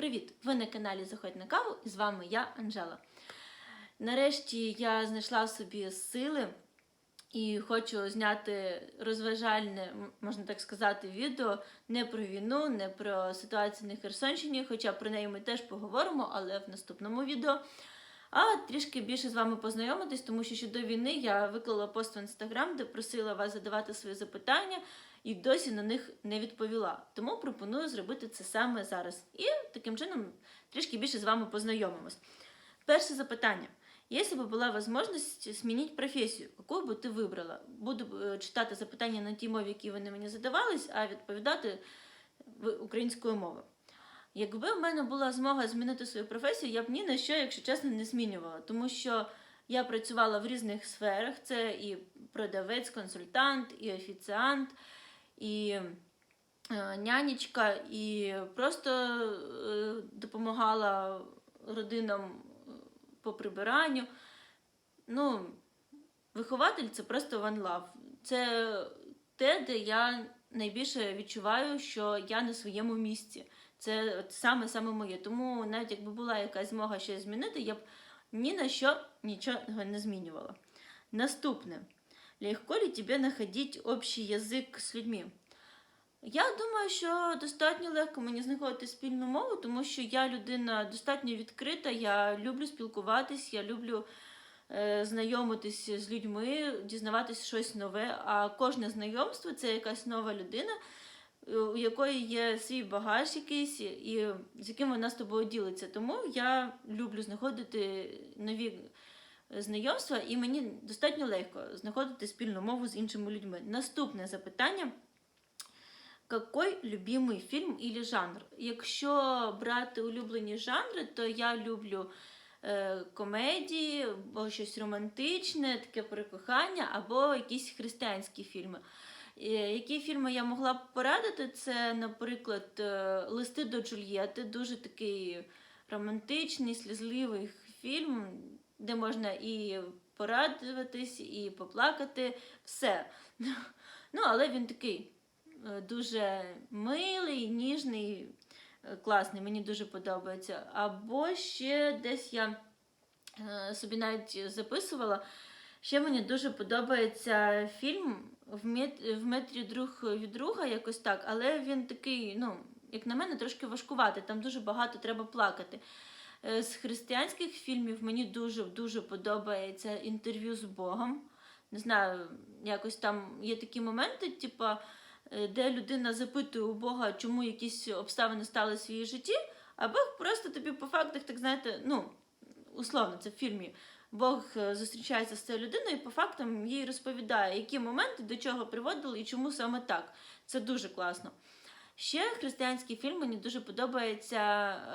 Привіт! Ви на каналі Заходь на каву і з вами я, Анжела. Нарешті я знайшла в собі сили і хочу зняти розважальне, можна так сказати, відео не про війну, не про ситуацію на Херсонщині, хоча про неї ми теж поговоримо, але в наступному відео. А трішки більше з вами познайомитись, тому що ще до війни я виклала пост в інстаграм, де просила вас задавати свої запитання, і досі на них не відповіла. Тому пропоную зробити це саме зараз. І таким чином трішки більше з вами познайомимось. Перше запитання. Если бы была возможность змінити професію, яку би ти вибрала? Буду е, читати запитання на тій мові, які вони мені задавались, а відповідати українською мовою. Якби в мене була змога змінити свою професію, я б ні на що, якщо чесно, не змінювала, тому що я працювала в різних сферах: це і продавець, консультант, і офіціант, і е, нянечка, і просто е, допомагала родинам е, по прибиранню. Ну, вихователь це просто one love. Це те, де я найбільше відчуваю, що я на своєму місці. Це от саме саме моє. Тому навіть якби була якась змога щось змінити, я б ні на що нічого не змінювала. Наступне. Легко ли тебе знаходити общий язик з людьми? Я думаю, що достатньо легко мені знаходити спільну мову, тому що я людина достатньо відкрита, я люблю спілкуватись, я люблю е, знайомитись з людьми, дізнаватись щось нове. А кожне знайомство це якась нова людина, е, у якої є свій багаж якийсь, і з яким вона з тобою ділиться. Тому я люблю знаходити нові знайомства, і мені достатньо легко знаходити спільну мову з іншими людьми. Наступне запитання. Какой любимий фільм или жанр? Якщо брати улюблені жанри, то я люблю е, комедії, або щось романтичне, таке про кохання, або якісь християнські фільми. Е, Які фільми я могла б порадити? Це, наприклад, е, Листи до Джульєти, дуже такий романтичний, слізливий фільм, де можна і порадуватись, і поплакати. Все. Ну, але він такий е, дуже милий, ніжний, е, класний, мені дуже подобається. Або ще десь я е, собі навіть записувала. Ще мені дуже подобається фільм в, мет... в метрі друг від друга, якось так, але він такий, ну, як на мене, трошки важкуватий, там дуже багато треба плакати. Е, З християнських фільмів мені дуже дуже подобається інтерв'ю з Богом. Не знаю, якось там є такі моменти, типа, е, де людина запитує у Бога, чому якісь обставини сталися в її житті, а Бог просто тобі по фактах, так знаєте, ну, условно, це в фільмі. Бог е, зустрічається з цією людиною і по фактам їй розповідає, які моменти до чого приводили і чому саме так. Це дуже класно. Ще християнський фільм мені дуже подобається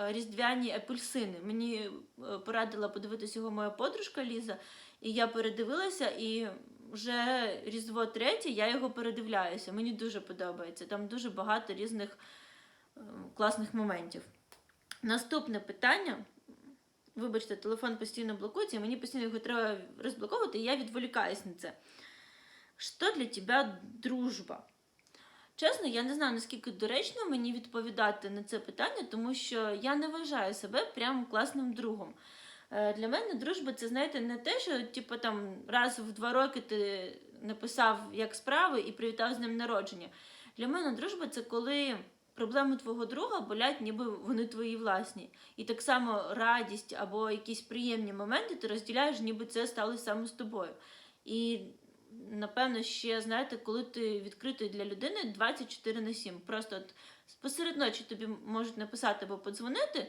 е, Різдвяні апельсини. Мені е, порадила подивитися його моя подружка Ліза, і я передивилася, і вже Різдво третє, я його передивляюся. Мені дуже подобається. Там дуже багато різних е, класних моментів. Наступне питання. Вибачте, телефон постійно блокується, і мені постійно його треба розблоковувати, і я відволікаюсь на це. Що для тебе дружба? Чесно, я не знаю, наскільки доречно мені відповідати на це питання, тому що я не вважаю себе прям класним другом. Е, Для мене дружба це, знаєте, не те, що типу, там, раз в два роки ти написав як справи і привітав з ним народження. Для мене дружба це коли проблеми твого друга болять, ніби вони твої власні. І так само радість або якісь приємні моменти ти розділяєш, ніби це сталося саме з тобою. І напевно, ще знаєте, коли ти відкритий для людини 24 на 7. Просто от посеред ночі тобі можуть написати або подзвонити,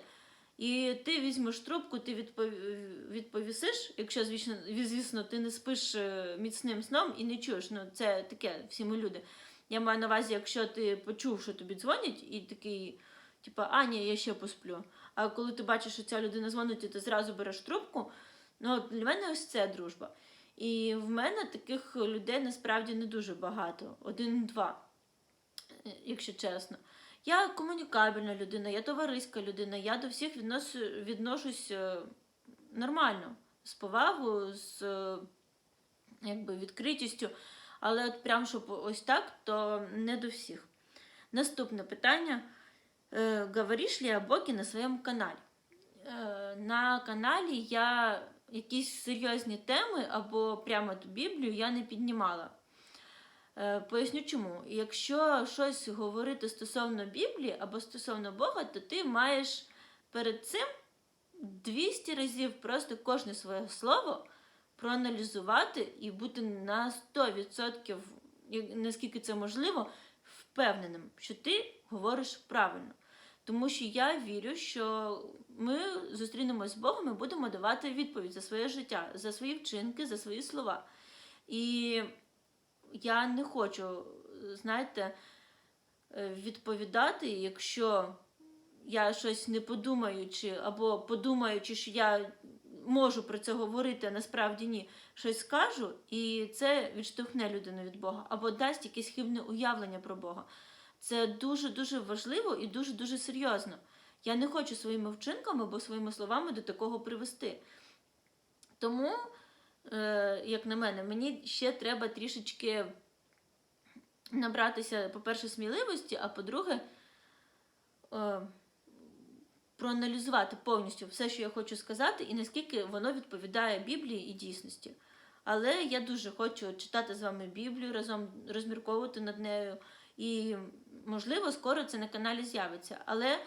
і ти візьмеш трубку, ти відпов- відповісиш, якщо, звісно, звісно, ти не спиш е, міцним сном і не чуєш. Ну, це таке, всі ми люди. Я маю на увазі, якщо ти почув, що тобі дзвонять, і такий, типа, а, ні, я ще посплю. А коли ти бачиш, що ця людина дзвонить, і ти зразу береш трубку, ну, для мене ось це дружба. І в мене таких людей насправді не дуже багато, один-два, е, якщо чесно. Я комунікабельна людина, я товариська людина, я до всіх відносу, відношусь е, нормально, з повагою, з е, якби, відкритістю, але от прям щоб ось так, то не до всіх. Наступне питання. говоришь ли о Боге на своєму каналі? На каналі я якісь серйозні теми або прямо ту Біблію я не піднімала. Е, Поясню чому. Якщо щось говорити стосовно Біблії або стосовно Бога, то ти маєш перед цим 200 разів просто кожне своє слово проаналізувати і бути на 100%, наскільки це можливо, впевненим, що ти говориш правильно. Тому що я вірю, що ми зустрінемось з Богом і будемо давати відповідь за своє життя, за свої вчинки, за свої слова. І я не хочу, знаєте, е, відповідати, якщо я щось не подумаючи, або подумаючи, що я можу про це говорити, а насправді ні, щось скажу, і це відштовхне людину від Бога, або дасть якесь хибне уявлення про Бога. Це дуже-дуже важливо і дуже-дуже серйозно. Я не хочу своїми вчинками або своїми словами до такого привести. Тому, е, як на мене, мені ще треба трішечки набратися, по-перше, сміливості, а по-друге, е, проаналізувати повністю все, що я хочу сказати, і наскільки воно відповідає Біблії і дійсності. Але я дуже хочу читати з вами Біблію, разом розмірковувати над нею. І, можливо, скоро це на каналі з'явиться. Але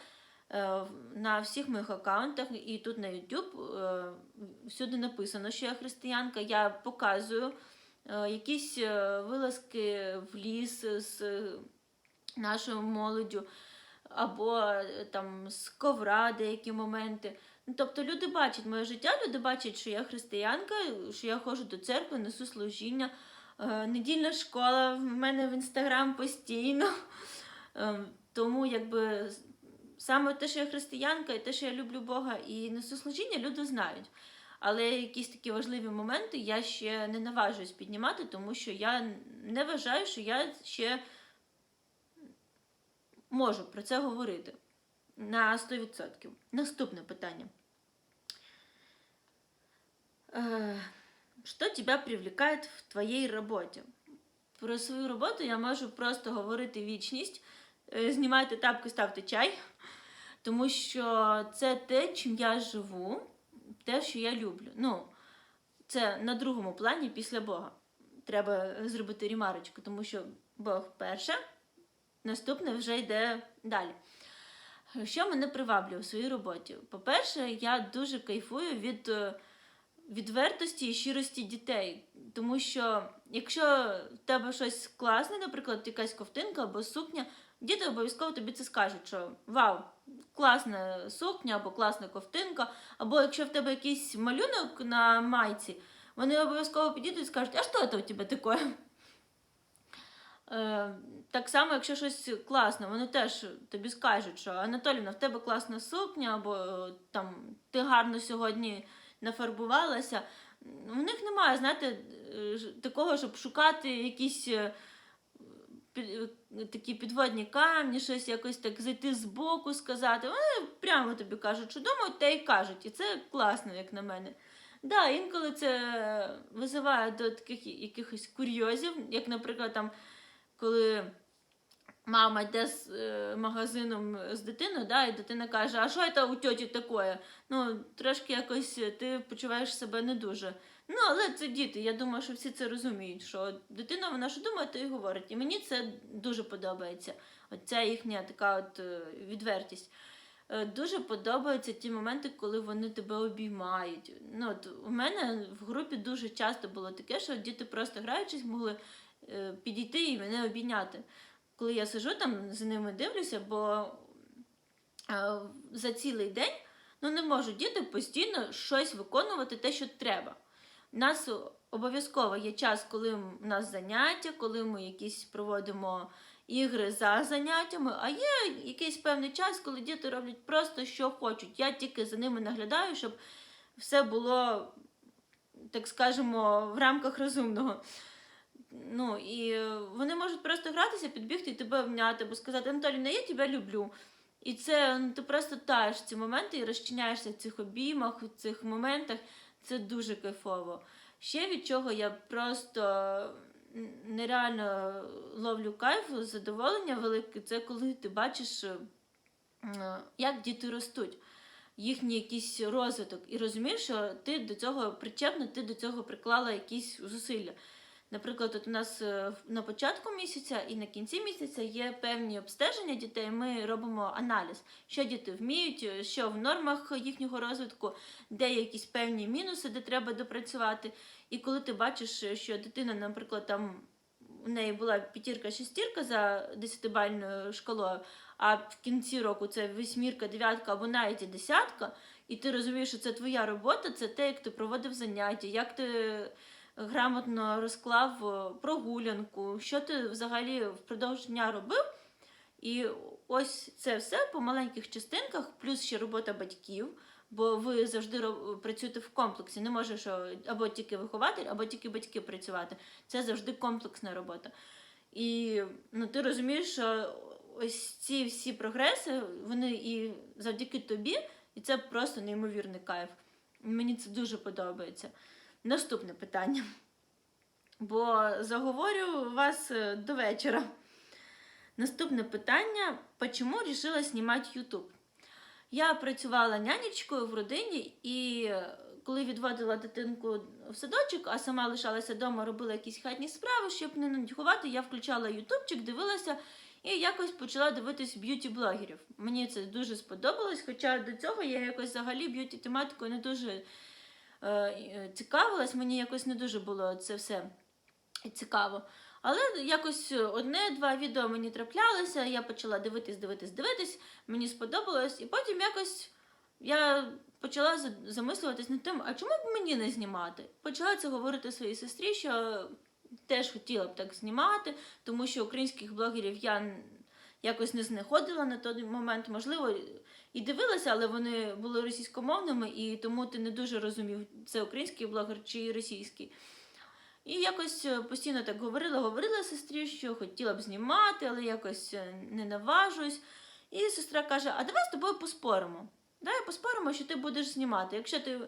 е, на всіх моїх аккаунтах і тут на YouTube е, всюди написано, що я християнка. Я показую е, якісь е, вилазки в ліс з нашою молоддю, або е, там з ковра деякі моменти. Ну, тобто люди бачать моє життя, люди бачать, що я християнка, що я ходжу до церкви, несу служіння. Е, Недільна школа в мене в інстаграм постійно. Е, Тому якби саме те, що я християнка, і те, що я люблю Бога і несу служіння, люди знають. Але якісь такі важливі моменти я ще не наважуюсь піднімати, тому що я не вважаю, що я ще можу про це говорити на 100%. Наступне питання. Е, Що тебе привлекає в твоїй роботі? Про свою роботу я можу просто говорити вічність, Е, знімайте тапки, ставте чай, тому що це те, чим я живу, те, що я люблю. Ну, це на другому плані після Бога. Треба зробити рімарочку, тому що Бог перше, наступне вже йде далі. Що мене приваблює у своїй роботі? По-перше, я дуже кайфую від е, відвертості і щирості дітей. Тому що якщо в тебе щось класне, наприклад, якась ковтинка або сукня, діти обов'язково тобі це скажуть, що вау, класна сукня або класна ковтинка, або якщо в тебе якийсь малюнок на майці, вони обов'язково підійдуть і скажуть, а що це у тебе таке? Е, так само, якщо щось класне, вони теж тобі скажуть, що Анатоліна, в тебе класна сукня, або там ти гарно сьогодні нафарбувалася. У них немає, знаєте, такого, щоб шукати якісь е, е, такі підводні камні, щось якось так зайти збоку, сказати. Вони прямо тобі кажуть, що думають, те й кажуть. І це класно, як на мене. Да, інколи це визиває до таких якихось курйозів, як, наприклад, там, коли мама йде з е, магазином з дитиною, да, і дитина каже, а що це у тьоті таке? Ну, трошки якось ти почуваєш себе не дуже. Ну, але це діти. Я думаю, що всі це розуміють, що дитина вона що думає, то і говорить. І мені це дуже подобається. Оця їхня така от е, відвертість. Е, Дуже подобаються ті моменти, коли вони тебе обіймають. Ну, от у мене в групі дуже часто було таке, що діти просто граючись могли е, підійти і мене обійняти. Коли я сижу там за ними дивлюся, бо е, за цілий день ну, не можуть діти постійно щось виконувати те, що треба. У нас обов'язково є час, коли у нас заняття, коли ми якісь проводимо ігри за заняттями, а є якийсь певний час, коли діти роблять просто що хочуть. Я тільки за ними наглядаю, щоб все було, так скажемо, в рамках розумного. Ну, і вони можуть просто гратися, підбігти і тебе обняти, або сказати, Анатоліна, я тебе люблю. І це ну, ти просто таєш ці моменти і розчиняєшся в цих обіймах, в цих моментах. Це дуже кайфово. Ще від чого я просто нереально ловлю кайф, задоволення велике, це коли ти бачиш е, як діти ростуть, їхній якийсь розвиток, і розумієш, що ти до цього причепна, ти до цього приклала якісь зусилля. Наприклад, от у нас е, на початку місяця і на кінці місяця є певні обстеження дітей. Ми робимо аналіз, що діти вміють, е, що в нормах їхнього розвитку, де є якісь певні мінуси, де треба допрацювати. І коли ти бачиш, е, що дитина, наприклад, там у неї була п'ятірка-шестірка за 10-бальною шкалою, а в кінці року це восьмірка, дев'ятка або навіть десятка, і ти розумієш, що це твоя робота, це те, як ти проводив заняття, як ти грамотно розклав е, прогулянку, що ти взагалі впродовж дня робив. І ось це все по маленьких частинках, плюс ще робота батьків, бо ви завжди працюєте в комплексі. Не може, що або тільки вихователь, або тільки батьки працювати. Це завжди комплексна робота. І ну, ти розумієш, що ось ці всі прогреси, вони і завдяки тобі, і це просто неймовірний кайф. Мені це дуже подобається. Наступне питання. Бо заговорю вас е, до вечора. Наступне питання: почему решила знімати YouTube? Я працювала нянечкою в родині, і е, коли відводила дитинку в садочок, а сама лишалася вдома, робила якісь хатні справи, щоб не нудьгувати, я включала ютубчик, дивилася і якось почала дивитись б'юті-блогерів. Мені це дуже сподобалось, хоча до цього я якось взагалі б'юті-тематикою не дуже цікавилась, мені якось не дуже було це все цікаво. Але якось одне-два відео мені траплялося, я почала дивитись, дивитись, дивитись, мені сподобалось, і потім якось я почала замислюватись над тим, а чому б мені не знімати? Почала це говорити своїй сестрі, що теж хотіла б так знімати, тому що українських блогерів я якось не знаходила на той момент. Можливо, і дивилася, але вони були російськомовними, і тому ти не дуже розумів, це український блогер чи російський. І якось е, постійно так говорила, говорила сестрі, що хотіла б знімати, але якось е, не наважусь. І сестра каже: А давай з тобою поспоримо. Давай поспоримо, що ти будеш знімати. Якщо ти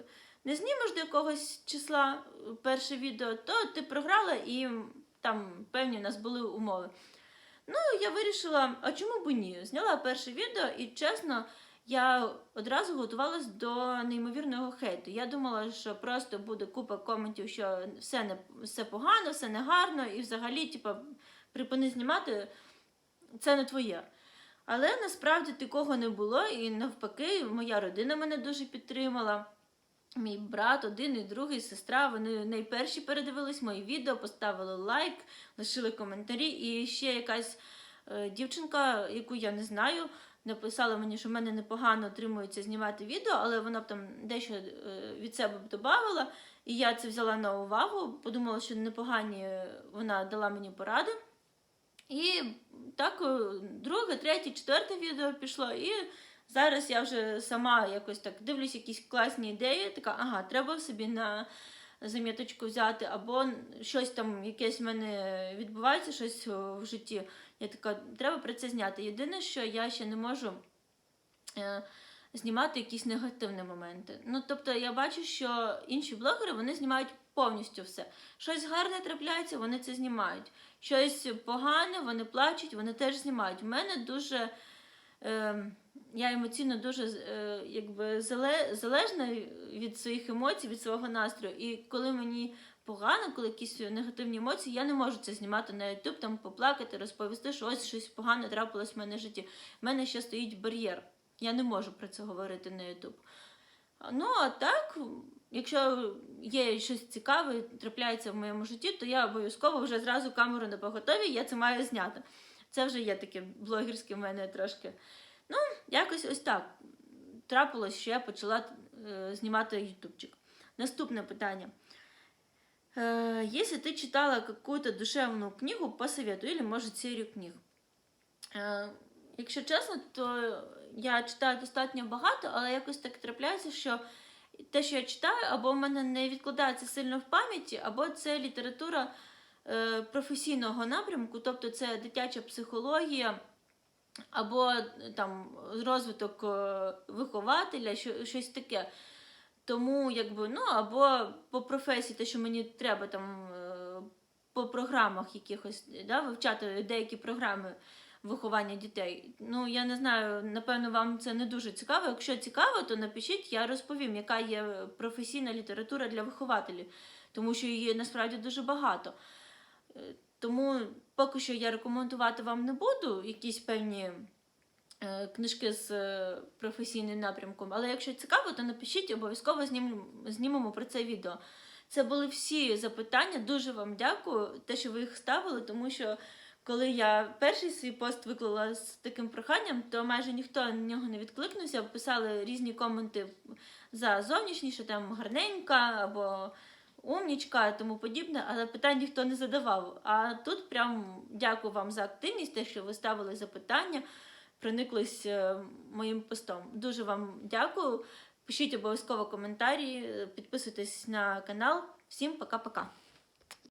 не знімеш до якогось числа е, перше відео, то ти програла і там певні в нас були умови. Ну, я вирішила, а чому б ні? Зняла перше відео, і чесно, я одразу готувалась до неймовірного хейту. Я думала, що просто буде купа коментів, що все не все погано, все негарно, і взагалі, типа, припини знімати, це не твоє. Але насправді такого не було, і навпаки, моя родина мене дуже підтримала. Мій брат, один і другий, сестра, вони найперші передивились мої відео, поставили лайк, лишили коментарі. І ще якась е, дівчинка, яку я не знаю, написала мені, що в мене непогано отримується знімати відео, але вона б там дещо е, від себе б додавала. І я це взяла на увагу, подумала, що непогані вона дала мені поради. І так, е, друге, третє, четверте відео пішло. І зараз я вже сама якось так дивлюсь якісь класні ідеї. Така, ага, треба собі на заміточку взяти, або щось там, якесь в мене відбувається, щось в житті. Я така, треба про це зняти. Єдине, що я ще не можу. Е, Знімати якісь негативні моменти. Ну, тобто я бачу, що інші блогери вони знімають повністю все. Щось гарне трапляється, вони це знімають. Щось погане, вони плачуть, вони теж знімають. У мене дуже е, я емоційно дуже е, якби зале, залежна від своїх емоцій, від свого настрою. І коли мені погано, коли якісь негативні емоції, я не можу це знімати на YouTube, там поплакати, розповісти, що ось щось погане трапилось в мене в житті. У мене ще стоїть бар'єр. Я не можу про це говорити на YouTube. Ну, а так, якщо є щось цікаве, трапляється в моєму житті, то я обов'язково вже зразу камеру на поготові, я це маю зняти. Це вже є таке блогерське в мене трошки. Ну, якось ось так. Трапилось, що я почала е, знімати ютубчик. Наступне питання. Э, Если читала какую-то душевную книгу, посоветуй, или, может, серию книг. Е, Якщо чесно, то я читаю достатньо багато, але якось так трапляється, що те, що я читаю, або в мене не відкладається сильно в пам'яті, або це література е, професійного напрямку, тобто це дитяча психологія, або е, там розвиток е, вихователя, що, щось таке. Тому, якби, ну, або по професії, те, що мені треба там е, по програмах якихось да, вивчати деякі програми виховання дітей. Ну, я не знаю, напевно, вам це не дуже цікаво. Якщо цікаво, то напишіть, я розповім, яка є професійна література для вихователів, тому що її насправді дуже багато. Тому поки що я рекомендувати вам не буду якісь певні е, книжки з е, професійним напрямком. Але якщо цікаво, то напишіть, обов'язково знімемо, про це відео. Це були всі запитання. Дуже вам дякую, те, що ви їх ставили, тому що коли я перший свій пост виклала з таким проханням, то майже ніхто на нього не відкликнувся. Писали різні коменти за зовнішність, що там гарненька або умнічка, і тому подібне, але питань ніхто не задавав. А тут прям дякую вам за активність, те, що ви ставили запитання, прониклись е, моїм постом. Дуже вам дякую. Пишіть обов'язково коментарі, підписуйтесь на канал. Всім пока-пока.